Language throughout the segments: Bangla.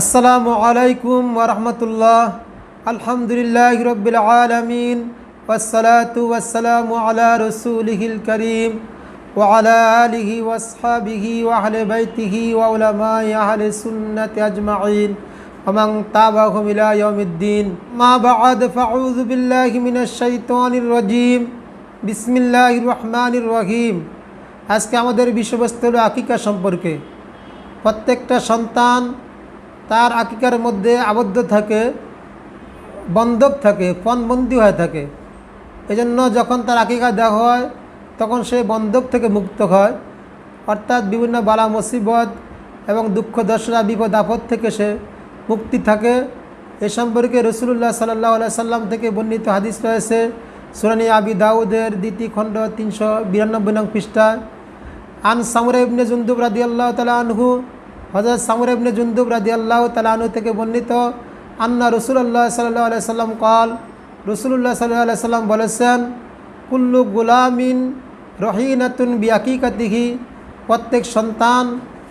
আসসালামু আলাইকুম ওরহমতুল্লাহ আলহামদুলিল্লাহ রবিল আলমিন ওসলাতু ওয়াসালামু আলা রসুলিহিল করিম وعلى آله وأصحابه وأهل بيته وعلماء أهل السنة أجمعين ومن تابعهم إلى يوم الدين ما بعد فأعوذ بالله من الشيطان الرجيم بسم الله الرحمن الرحيم আজকে আমাদের বিষয়বস্তু হলো আকিকা সম্পর্কে প্রত্যেকটা সন্তান তার আকিকার মধ্যে আবদ্ধ থাকে, বন্ধক থাকে, পণবন্দি হয়ে থাকে। এজন্য যখন তার আকিকা দেওয়া হয়, তখন সে বন্ধক থেকে মুক্ত হয়। অর্থাৎ বিভিন্ন বালা মুসিবত এবং দুঃখ দশরা বিপদ, আপদ থেকে সে মুক্তি থাকে। এ সম্পর্কে রসুল্লাহ সাল্লাহ সাল্লাম থেকে বর্ণিত হাদিস রয়েছে, সুরানি আবি দাউদের দ্বিতীয় খণ্ড তিনশো বিরানব্বই নং পৃষ্ঠা। আন সামরে ইবনে জুন্দুব রাদি আল্লাহ তালা আনহু হজরত সামর ইবনে জুন্দুব রাদি আল্লাহ তালা থেকে বর্ণিত আন্না রসুল্লাহ সাল্লাহ আলাই সাল্লাম কল রসুল্লাহ সাল্লাহ আলাই সাল্লাম বলেছেন, কুল্লু গুলামিন রহিনাতুন বিয়াকিকাতিহি প্রত্যেক সন্তান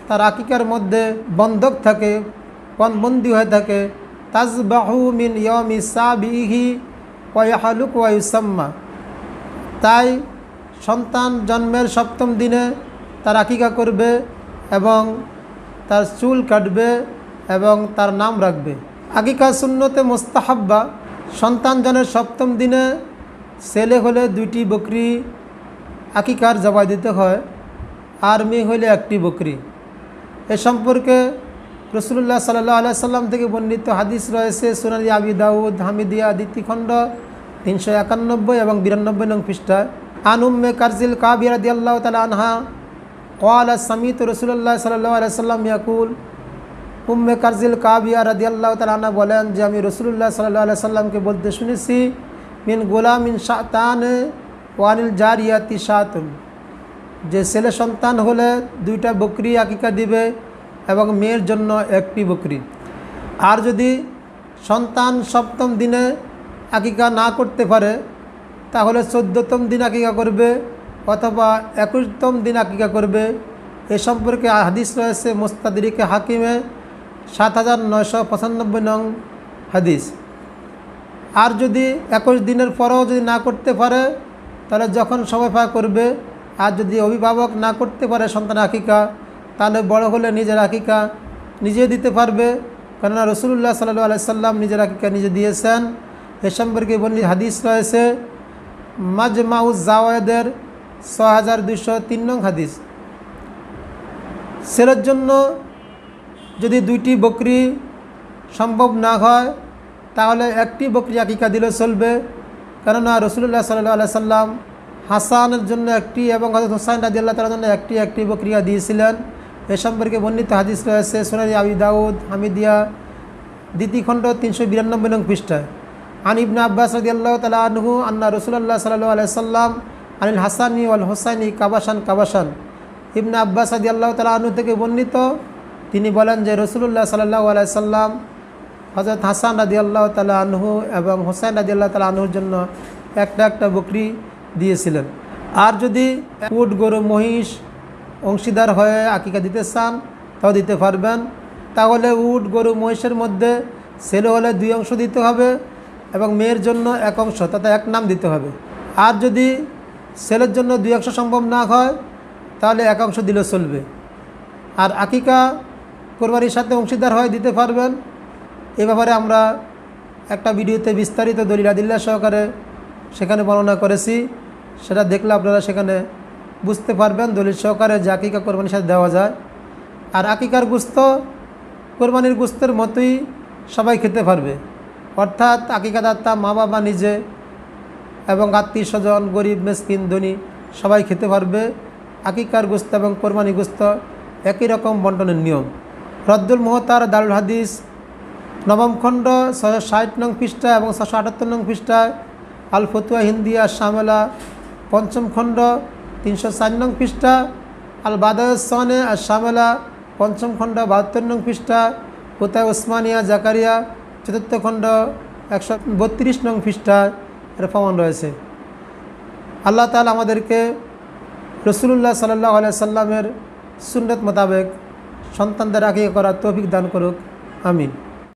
তার আকিকার মধ্যে বন্ধক থাকে পণবন্দি হয়ে থাকে, তাজবাহু মিন ইয়মি সাবিহি ওয়াহালুক ওয়াইসাম্মা তাই সন্তান জন্মের সপ্তম দিনে তার আকিকা করবে এবং তার চুল কাটবে এবং তার নাম রাখবে। আগিকার শূন্যতে মোস্তাহাব্বা, সন্তান জনের সপ্তম দিনে ছেলে হলে দুইটি বকরি আকিকার জবাই দিতে হয়, আর মেয়ে হলে একটি বকরি। এ সম্পর্কে রসুল্লাহ সাল্লাহ আলাই সাল্লাম থেকে বর্ণিত হাদিস রয়েছে সোনালি আবি দাউদ, হামিদিয়া, দ্বিতীখণ্ড, তিনশো একানব্বই এবং বিরানব্বই নং পৃষ্ঠা আন উম্মে কারজিল কাবির আদি আল্লাহ তালা আনহা কল সামিত রসুল্লাহ সাল্লাহ আলাই সাল্লাম ইয়াকুল উম্মে কারজিল কাবিয়া রাদি আল্লাহ তালা বলেন যে আমি রসুল্লাহ সাল্লাহ সাল্লামকে বলতে শুনেছি, মিন গোলাম মিন শাতান ওয়ানিল জারিয়াতি শাতুন যে ছেলে সন্তান হলে দুইটা বকরি আকিকা দিবে এবং মেয়ের জন্য একটি বকরি। আর যদি সন্তান সপ্তম দিনে আকিকা না করতে পারে, তাহলে চোদ্দতম দিন আকিকা করবে অথবা একুশতম দিন আকিকা করবে। এ সম্পর্কে হাদিস রয়েছে মোস্তাদিরিকে হাকিমে সাত হাজার নয়শো পঁচানব্বই নং হাদিস। আর যদি একুশ দিনের পরেও যদি না করতে পারে, তাহলে যখন সময় পায় করবে, আর যদি অভিভাবক না করতে পারে সন্তান আকিকা, তাহলে বড় হলে নিজের আকিকা নিজে দিতে পারবে। কেননা রসুল্লাহ সাল্লু আলাইসাল্লাম নিজের আকিকা নিজে দিয়েছেন। এ সম্পর্কে বলি হাদিস রয়েছে, মাজমাউজ জাওয়াদের ছ হাজার দুশো তিন নং হাদিস। ছেলের জন্য যদি দুইটি বকরি সম্ভব না হয়, তাহলে একটি বকরি আকিকা দিলে চলবে। কেননা রসুল্লাহ সাল্লাহ সাল্লাম হাসানের জন্য একটি এবং হজরত হোসাইন রাজি আল্লাহ তালার জন্য একটি একটি বকরিয়া দিয়েছিলেন। এ সম্পর্কে বর্ণিত হাদিস রয়েছে সোনারি আবি দাউদ, হামিদিয়া, দ্বিতীয় খণ্ড তিনশো বিরানব্বই নং পৃষ্ঠায়। আন ইবনা আব্বাস রাজি আল্লাহ তালা আনহু আন্না রসুল্লাহ সাল্লু আলাই সাল্লাম আনিল হাসানি ওয়াল হোসাইনি কাবাসান কাবাসান। ইবনা আব্বাস রাজি আল্লাহ তালা আনু থেকে বর্ণিত, তিনি বলেন যে রসুল্লাহ সাল্লাহ আলাই সাল্লাম হজরত হাসান রাজি আল্লাহ তালা আনহু এবং হোসাইন রাজি আল্লাহ তালা আনহুর জন্য একটা একটা বকরি দিয়েছিলেন। আর যদি উট, গরু, মহিষ অংশীদার হয়ে আকিকা দিতে চান, তাও দিতে পারবেন। তাহলে উট, গরু, মহিষের মধ্যে ছেলে হলে দুই অংশ দিতে হবে এবং মেয়ের জন্য এক অংশ, তাতে এক নাম দিতে হবে। আর যদি ছেলের জন্য দুই একশো সম্ভব না হয়, তাহলে এক অংশ দিলে চলবে। আর আকিকা কোরবানির সাথে অংশীদার হয়ে দিতে পারবেন। এ ব্যাপারে আমরা একটা ভিডিওতে বিস্তারিত দলিল আদিল্লা সহকারে সেখানে বর্ণনা করেছি। সেটা দেখলে আপনারা সেখানে বুঝতে পারবেন, দলিল সহকারে যে আকিকা কোরবানির সাথে দেওয়া যায়। আর আকিকার গুস্ত, কোরবানির গুস্তের মতোই সবাই খেতে পারবে। অর্থাৎ আকিকাদাতা মা বাবা নিজে এবং আত্মীয় স্বজন, গরিব, মেসকিন, ধনী, সবাই খেতে পারবে। আকিকার গুস্ত এবং কোরবানি গুস্ত একই রকম বন্টনের নিয়ম। রদ্দুল মোহতার দারুল হাদিস, নবম খণ্ড ছশো ষাট নং পৃষ্ঠা এবং ছশো আটাত্তর নং পৃষ্ঠায় আল ফতুয়া হিন্দিয়া শামেলা, পঞ্চম খণ্ড, তিনশো চার নং পৃষ্ঠা আল বাদায়সনে আর শামেলা পঞ্চম খণ্ড, বাহাত্তর নং পৃষ্ঠা কোথায় ওসমানিয়া জাকারিয়া, চতুর্থ খণ্ড, একশো বত্রিশ নং পৃষ্ঠা। এর প্রমাণ রয়েছে। আল্লাহ তালা আমাদেরকে রসুল্লাহ সাল্লাহ সাল্লামের সুন্নত মোতাবেক সন্তানদের আগে করার তৌফিক দান করুক। আমিন।